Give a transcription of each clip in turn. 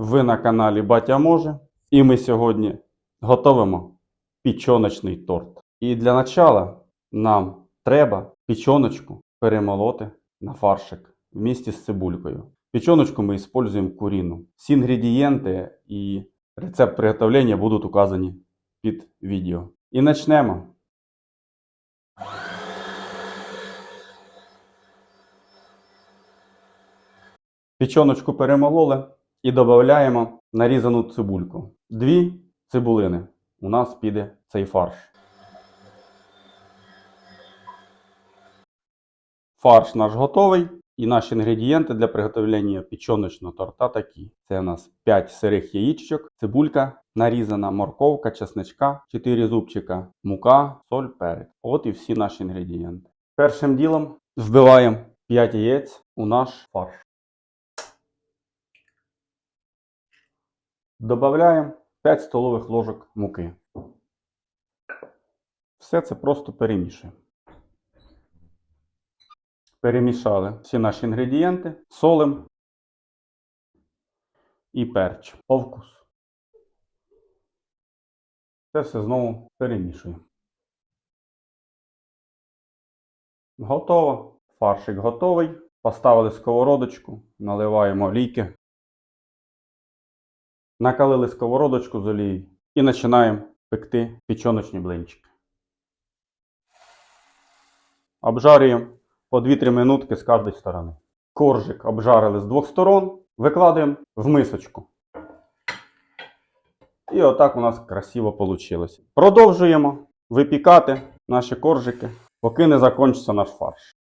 Ви на каналі Батя Може. І ми сьогодні готуємо пічоночний торт. І для начала нам треба пічоночку перемолоти на фаршик в місті з цибулькою. Печеночку ми используем курину. Всі інгредієнти і рецепт приготовлення будуть указані під відео. І почнемо. Печеночку перемололи і додаємо нарізану цибульку. Дві цибулини у нас піде цей фарш. Фарш наш готовий. І наші інгредієнти для приготовлення печеночного торта такі. Це у нас 5 сирих яєчок, цибулька нарізана, морковка, чесничка, 4 зубчика, мука, соль, перець. От і всі наші інгредієнти. Першим ділом вбиваємо 5 яєць у наш фарш. Добавляємо 5 столових ложок муки. Все це просто перемішуємо. Перемішали всі наші інгредієнти, солим і перч по вкусу. Це все знову перемішуємо. Готово. Фаршик готовий. Поставили сковородочку, наливаємо олійки. Накалили сковородочку з олією і починаємо пекти печоночні блинчики. Обжарюємо по 2-3 минутки з кожної сторони. Коржик обжарили з двох сторон, викладаємо в мисочку. І отак у нас красиво вийшло. Продовжуємо випікати наші коржики, поки не закінчиться наш фарш.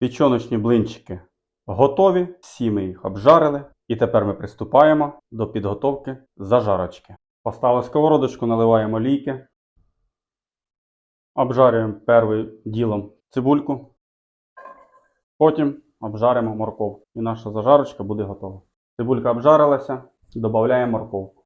Печоночні блинчики готові, всі ми їх обжарили. І тепер ми приступаємо до підготовки зажарочки. Поставили сковородочку, наливаємо олійки. Обжарюємо першим ділом цибульку. Потім обжаримо морковку. І наша зажарочка буде готова. Цибулька обжарилася, додаємо морковку.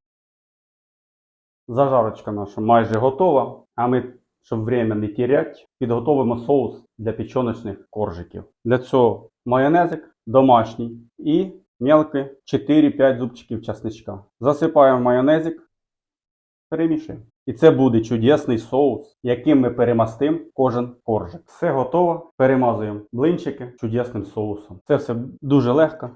Зажарочка наша майже готова. А ми, щоб время не теряти, підготовимо соус для печоночних коржиків. Для цього майонезик домашній і мелкий 4-5 зубчиків часничка. Засипаємо майонезик, перемішуємо. І це буде чудесний соус, яким ми перемастимо кожен коржик. Все готово. Перемазуємо блинчики чудесним соусом. Це все дуже легко.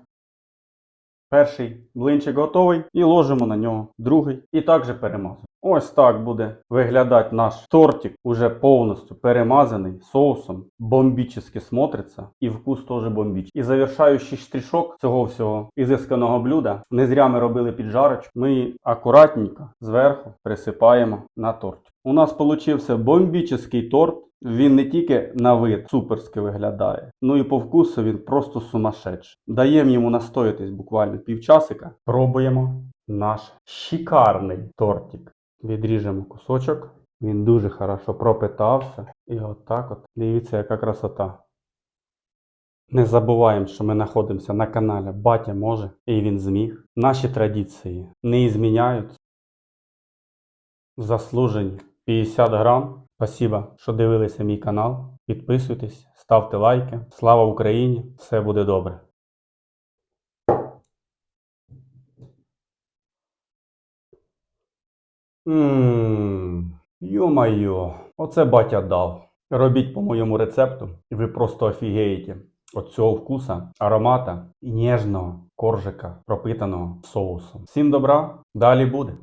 Перший блинчик готовий і ложимо на нього другий і також перемазуємо. Ось так буде виглядати наш тортик, уже повністю перемазаний соусом. Бомбічно смотриться і вкус теж бомбічний. І завершаючий штришок цього всього ізисканого блюда. Не зря ми робили піджарочку. Ми її акуратненько зверху присипаємо на торт. У нас получився бомбічний торт. Він не тільки на вид суперськи виглядає, ну і по вкусу він просто сумасшедший. Даємо йому настоятись буквально півчасика. Пробуємо наш шикарний тортик. Відріжемо кусочок. Він дуже хорошо пропитався. І отак от. Дивіться, яка красота. Не забуваємо, що ми знаходимося на каналі Батя може і він зміг. Наші традиції не зміняються. Заслужені 50 грам. Спасибо, що дивилися мій канал. Підписуйтесь, ставте лайки. Слава Україні! Все буде добре. Ммм, йо-майо, оце батя дав. Робіть по моєму рецепту, і ви просто офігієте от цього вкуса, аромата і ніжного коржика, пропитаного соусом. Всім добра, далі буде.